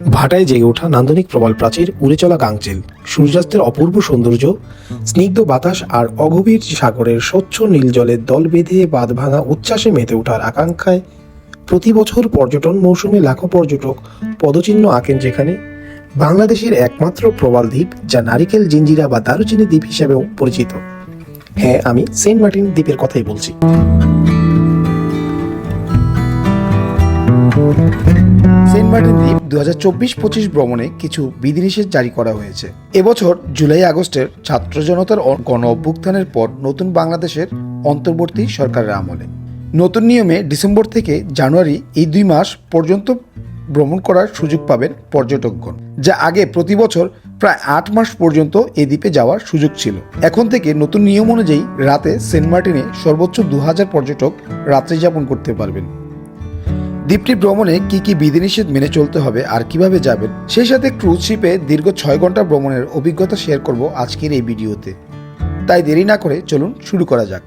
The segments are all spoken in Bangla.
ভাটায় জেগে ওঠা নান্দনিক প্রবাল প্রাচীর উড়ে চলা গাংচিল সূর্যাস্তের অপূর্ব সৌন্দর্য, স্নিগ্ধ বাতাস আর অগভীর সাগরের স্বচ্ছ নীল জলের দল বেঁধে বাঁধ ভাঙা উচ্ছ্বাসে মেতে ওঠার আকাঙ্ক্ষায় প্রতি বছর পর্যটন মৌসুমে লাখো পর্যটক পদচিহ্ন আঁকেন যেখানে বাংলাদেশের একমাত্র প্রবাল দ্বীপ যা নারিকেল, জিঞ্জিরা বা দারুচিনি দ্বীপ হিসেবেও পরিচিত। হ্যাঁ আমি সেন্ট মার্টিন দ্বীপের কথাই বলছি। মার্টিন দ্বীপ দু হাজার চব্বিশ পঁচিশ ভ্রমণে কিছু বিধিনিষেধ জারি করা হয়েছে। এবছর জুলাই আগস্টের ছাত্র জনতার গণ অভ্যুত্থানের পর নতুন বাংলাদেশের অন্তর্বর্তী সরকারের আমলে। নতুন নিয়মে ডিসেম্বর থেকে জানুয়ারি এই দুই মাস পর্যন্ত ভ্রমণ করার সুযোগ পাবেন পর্যটকগণ, যা আগে প্রতি বছর প্রায় আট মাস পর্যন্ত এই দ্বীপে যাওয়ার সুযোগ ছিল। এখন থেকে নতুন নিয়ম অনুযায়ী রাতে সেন্ট মার্টিনে সর্বোচ্চ দু হাজার পর্যটক রাত্রি যাপন করতে পারবেন। দ্বীপটি ভ্রমণে কি কি বিধিনিষেধ মেনে চলতে হবে আর কীভাবে যাবেন, সেই সাথে ক্রুজ শিপে দীর্ঘ ছয় ঘণ্টা ভ্রমণের অভিজ্ঞতা শেয়ার করব আজকের এই ভিডিওতে। তাই দেরি না করে চলুন শুরু করা যাক।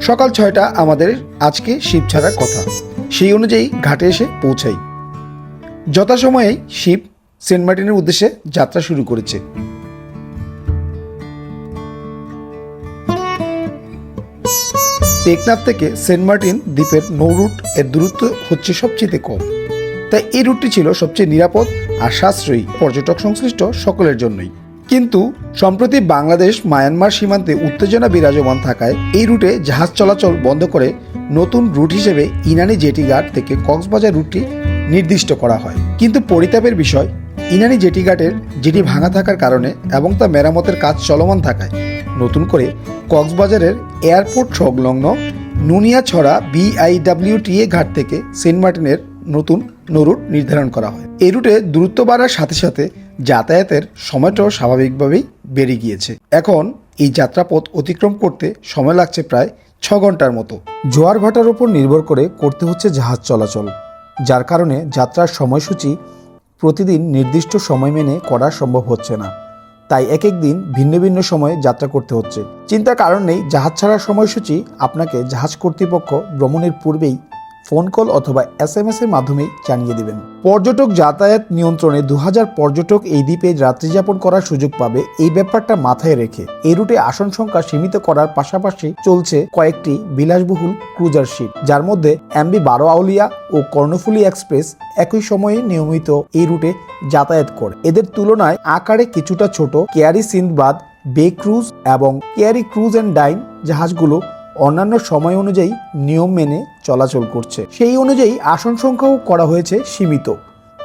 সকাল ছয়টা আমাদের আজকে শিপ ছাড়ার কথা। সেই অনুযায়ী ঘাটে এসে পৌঁছাই। যথাসময়েই শিপ সেন্ট মার্টিনের উদ্দেশ্যে যাত্রা শুরু করেছে। টেকনাফ থেকে সেন্ট মার্টিন দ্বীপের নৌ রুট এর দূরত্ব হচ্ছে সবচেয়ে কম। তাই এই রুটটি ছিল সবচেয়ে নিরাপদ আর সাশ্রয়ী পর্যটক সংশ্লিষ্ট সকলের জন্যই। কিন্তু সম্প্রতি বাংলাদেশ মায়ানমার সীমান্তে উত্তেজনা বিরাজমান থাকায় এই রুটে জাহাজ চলাচল বন্ধ করে নতুন রুট হিসেবে ইনানি জেটি ঘাট থেকে কক্সবাজার রুটটি নির্দিষ্ট করা হয়। কিন্তু পরিতাপের বিষয়, ইনানি জেটি ঘাটের যেটি ভাঙা থাকার কারণে এবং তা মেরামতের কাজ চলমান থাকায় নতুন করে কক্সবাজারের এয়ারপোর্ট সংলগ্ন নুনিয়াছড়া বিআইডব্লিউটিএ ঘাট থেকে সেন্ট মার্টিনের নতুন নরুট নির্ধারণ করা হয়। এই রুটে দূরত্ব বাড়ার সাথে সাথে যাতায়াতের সময়টাও স্বাভাবিকভাবেই বেড়ে গিয়েছে। এখন এই যাত্রাপথ অতিক্রম করতে সময় লাগছে প্রায় ছ ঘণ্টার মতো। জোয়ার ভাটার উপর নির্ভর করে করতে হচ্ছে জাহাজ চলাচল, যার কারণে যাত্রার সময়সূচি প্রতিদিন নির্দিষ্ট সময় মেনে করা সম্ভব হচ্ছে না। তাই এক এক দিন ভিন্ন ভিন্ন সময়ে যাত্রা করতে হচ্ছে। চিন্তার কারণ নেই, জাহাজ ছাড়ার সময়সূচি আপনাকে জাহাজ কর্তৃপক্ষ ভ্রমণের পূর্বেই ফোন কল অথবা এস এম এস এর মাধ্যমে জানিয়ে দিবেন। পর্যটক যাতায়াত নিয়ন্ত্রণে দু হাজার পর্যটক এই দ্বীপে রাত্রিযাপন করার সুযোগ পাবে এই ব্যাপারটা মাথায় রেখে। এই রুটে আসন সংখ্যা সীমিত করার পাশাপাশি চলছে কয়েকটি বিলাসবহুল ক্রুজার শিপ, যার মধ্যে এমবি বারো আউলিয়া ও কর্ণফুলি এক্সপ্রেস একই সময়ে নিয়মিত এই রুটে যাতায়াত করে। এদের তুলনায় আকারে কিছুটা ছোট কেয়ারি সিন্দবাদ বে ক্রুজ এবং কেয়ারি ক্রুজ অ্যান্ড ডাইন জাহাজগুলো অন্যান্য সময় অনুযায়ী নিয়ম মেনে চলাচল করছে। সেই অনুযায়ী আসন সংখ্যাও করা হয়েছে সীমিত।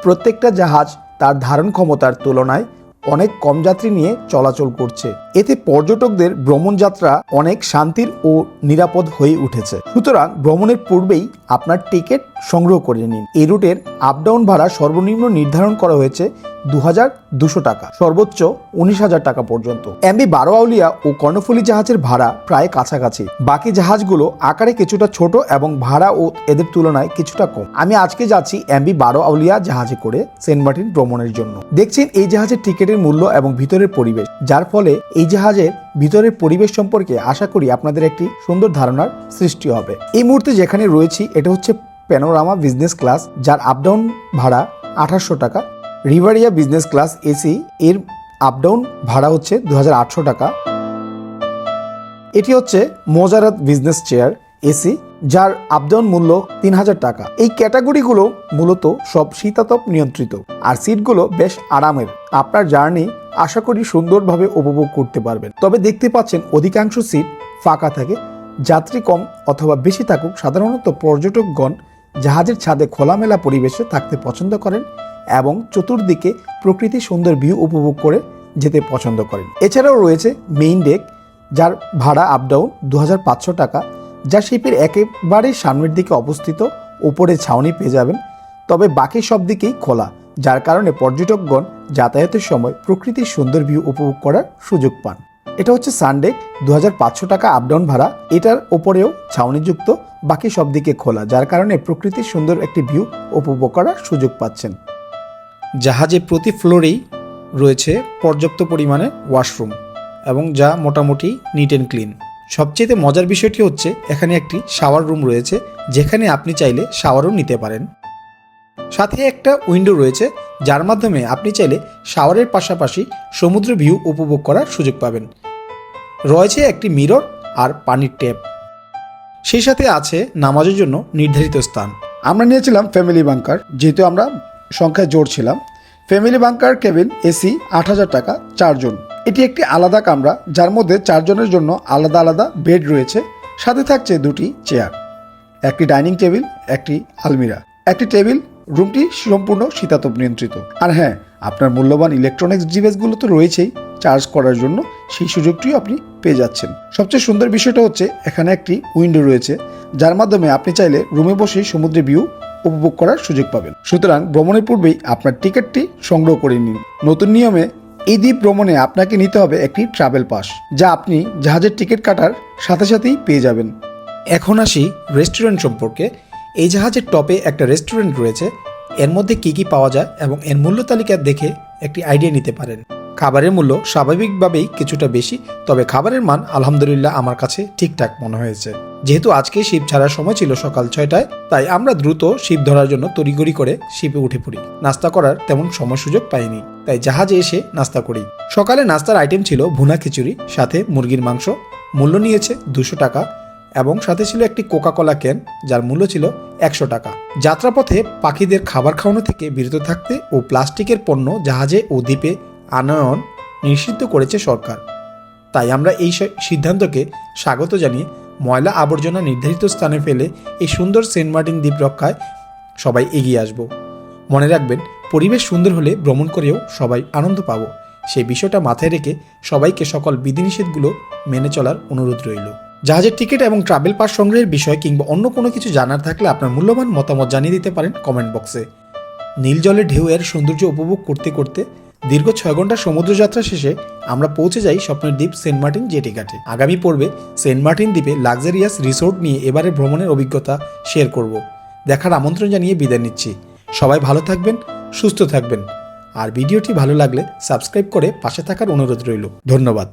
প্রত্যেকটা জাহাজ তার ধারণ ক্ষমতার তুলনায় অনেক কম যাত্রী নিয়ে চলাচল করছে। এতে পর্যটকদের ভ্রমণযাত্রা অনেক শান্তির ও নিরাপদ হয়ে উঠেছে। সুতরাং ভ্রমণের পূর্বেই আপনার টিকিট সংগ্রহ করে নিন। এই রুটের আপ ডাউন ভাড়া সর্বনিম্ন নির্ধারণ করা হয়েছে দু হাজার দুশো টাকা, সর্বোচ্চ উনিশ হাজার টাকা পর্যন্ত। এমবি বারো আউলিয়া ও কর্ণফুলি জাহাজের ভাড়া প্রায় কাছাকাছি। বাকি জাহাজগুলো আকারে কিছুটা ছোট এবং ভাড়া ও এদের তুলনায় কিছুটা কম। আমি আজকে যাচ্ছি এমবি বারো আউলিয়া জাহাজে করে সেন্ট মার্টিন ভ্রমণের জন্য। দেখছেন এই জাহাজের টিকিটের মূল্য এবং ভিতরের পরিবেশ। যার ফলে এই জাহাজের ভিতরের পরিবেশ সম্পর্কে আশা করি আপনাদের একটি সুন্দর ধারণার সৃষ্টি হবে। এই মুহূর্তে যেখানে রয়েছি, এটা হচ্ছে প্যানোরামা বিজনেস ক্লাস যার আপ ডাউন ভাড়া আঠাশশো টাকা রিভারিয়া বিজনেস ক্লাস এসি এর আপ ডাউন ভাড়া হচ্ছে দু টাকা। এটি হচ্ছে মোজারাত বিজনেস চেয়ার এসি, যার আপডাউন মূল্য তিন হাজার টাকা। এই ক্যাটাগরিগুলো মূলত সব শীতাতপ নিয়ন্ত্রিত, আর সিটগুলো বেশ আরামের। আপনার জার্নি আশা করি সুন্দরভাবে উপভোগ করতে পারবেন। তবে দেখতে পাচ্ছেন অধিকাংশ সিট ফাঁকা থাকে। যাত্রী কম অথবা বেশি থাকুক, সাধারণত পর্যটকগণ জাহাজের ছাদে খোলামেলা পরিবেশে থাকতে পছন্দ করেন। এবং চতুর্দিকে প্রকৃতির সুন্দর ভিউ উপভোগ করে যেতে পছন্দ করেন। এছাড়াও রয়েছে মেইন ডেক যার ভাড়া আপ ডাউন দু টাকা, যা শিপের একেবারে সামনের দিকে অবস্থিত, উপরে ছাউনি পেয়ে যাবেন। তবে বাকি সব দিকেই খোলা, যার কারণে পর্যটকগণ যাতায়াতের সময় প্রকৃতির সুন্দর ভিউ উপভোগ করার সুযোগ পান। এটা হচ্ছে সানডে দু টাকা আপ ডাউন ভাড়া। এটার ওপরেও ছাউনিযুক্ত, বাকি সব দিকে খোলা, যার কারণে প্রকৃতির সুন্দর একটি ভিউ উপভোগ করার সুযোগ পাচ্ছেন। জাহাজে প্রতি ফ্লোরেই রয়েছে পর্যাপ্ত পরিমাণে ওয়াশরুম এবং যা মোটামুটি নিট অ্যান্ড ক্লিন সবচেয়ে মজার বিষয়টি হচ্ছে, এখানে একটি শাওয়ার রুম রয়েছে, যেখানে আপনি চাইলে শাওয়ারও নিতে পারেন। সাথে একটা উইন্ডো রয়েছে, যার মাধ্যমে আপনি চাইলে শাওয়ারের পাশাপাশি সমুদ্র ভিউ উপভোগ করার সুযোগ পাবেন। রয়েছে একটি মিরর আর পানির ট্যাপ সেই সাথে আছে নামাজের জন্য নির্ধারিত স্থান। আমরা নিয়েছিলাম ফ্যামিলি বাংকার যেহেতু আমরা সংখ্যায় জোর ছিলাম। ফ্যামিলি বাংকার কেবিন এসি আট হাজার টাকা, চারজন। এটি একটি আলাদা কামরা, যার মধ্যে চারজনের জন্য আলাদা আলাদা বেড রয়েছে, সাথে থাকছে দুটি চেয়ার। একটি ডাইনিং টেবিল, একটি আলমিরা। একটি টেবিল, রুমটি সম্পূর্ণ শীতাতপ নিয়ন্ত্রিত। আর হ্যাঁ আপনার মূল্যবান ইলেকট্রনিক্স ডিভাইসগুলো তো রয়েছেই, চার্জ করার জন্য সেই সুযোগটিও আপনি পেয়ে যাচ্ছেন। সবচেয়ে সুন্দর বিষয়টা হচ্ছে, এখানে একটি উইন্ডো রয়েছে, যার মাধ্যমে আপনি চাইলে রুমে বসেই সমুদ্রের ভিউ উপভোগ করার সুযোগ পাবেন। সুতরাং ভ্রমণের পূর্বেই আপনার টিকিটটি সংগ্রহ করে নিন। নতুন নিয়মে এই দ্বীপ ভ্রমণে আপনাকে নিতে হবে একটি ট্রাভেল পাস, যা আপনি জাহাজের টিকিট কাটার সাথে সাথেই পেয়ে যাবেন। এখন আসি রেস্টুরেন্ট সম্পর্কে। এই জাহাজের টপে একটা রেস্টুরেন্ট রয়েছে। এর মধ্যে কি কি পাওয়া যায় এবং এর মূল্য তালিকা দেখে একটি আইডিয়া নিতে পারেন। খাবারের মূল্য স্বাভাবিকভাবেই কিছুটা বেশি, তবে খাবারের মান আলহামদুলিল্লাহ আমার কাছে ঠিকঠাক মনে হয়েছে। যেহেতু আজকে শিপ ছাড়ার সময় ছিল সকাল ছয়টায়, তাই আমরা দ্রুত শিপ ধরার জন্য তড়িগড়ি করে শিপে উঠে পড়ি। নাস্তা করার তেমন সময় সুযোগ পাইনি, তাই জাহাজে এসে নাস্তা করি। সকালে নাস্তার আইটেম ছিল ভুনা খিচুড়ি, সাথে মুরগির মাংস। মূল্য নিয়েছে দুশো টাকা এবং সাথে ছিল একটি কোকা কোলা ক্যান যার মূল্য ছিল একশো টাকা। যাত্রাপথে পাখিদের খাবার খাওয়ানো থেকে বিরত থাকতে ও প্লাস্টিকের পণ্য জাহাজে ও দ্বীপে আনয়ন নিষিদ্ধ করেছে সরকার। তাই আমরা এই সিদ্ধান্তকে স্বাগত জানিয়ে ময়লা আবর্জনা নির্ধারিত স্থানে ফেলে এই সুন্দর সেন্ট মার্টিন দ্বীপ রক্ষায় সবাই এগিয়ে আসব। মনে রাখবেন, পরিবেশ সুন্দর হলে ভ্রমণ করেও সবাই আনন্দ পাবো। সেই বিষয়টা মাথায় রেখে সবাইকে সকল বিধিনিষেধগুলো মেনে চলার অনুরোধ রইল। জাহাজের টিকিট এবং ট্রাভেল পাস সংগ্রহের বিষয় কিংবা অন্য কোনো কিছু জানার থাকলে আপনার মূল্যবান মতামত জানিয়ে দিতে পারেন কমেন্ট বক্সে। নীল জলের ঢেউ এর সৌন্দর্য উপভোগ করতে করতে দীর্ঘ ছয় ঘণ্টা সমুদ্র যাত্রা শেষে আমরা পৌঁছে যাই স্বপ্নের দ্বীপ সেন্ট মার্টিন জেটি ঘাটে। আগামী পর্বে সেন্ট মার্টিন দ্বীপে লাক্সারিয়াস রিসোর্ট নিয়ে এবারে ভ্রমণের অভিজ্ঞতা শেয়ার করব। দেখার আমন্ত্রণ জানিয়ে বিদায় নিচ্ছি। সবাই ভালো থাকবেন, সুস্থ থাকবেন। আর ভিডিওটি ভালো লাগলে সাবস্ক্রাইব করে পাশে থাকার অনুরোধ রইল। ধন্যবাদ।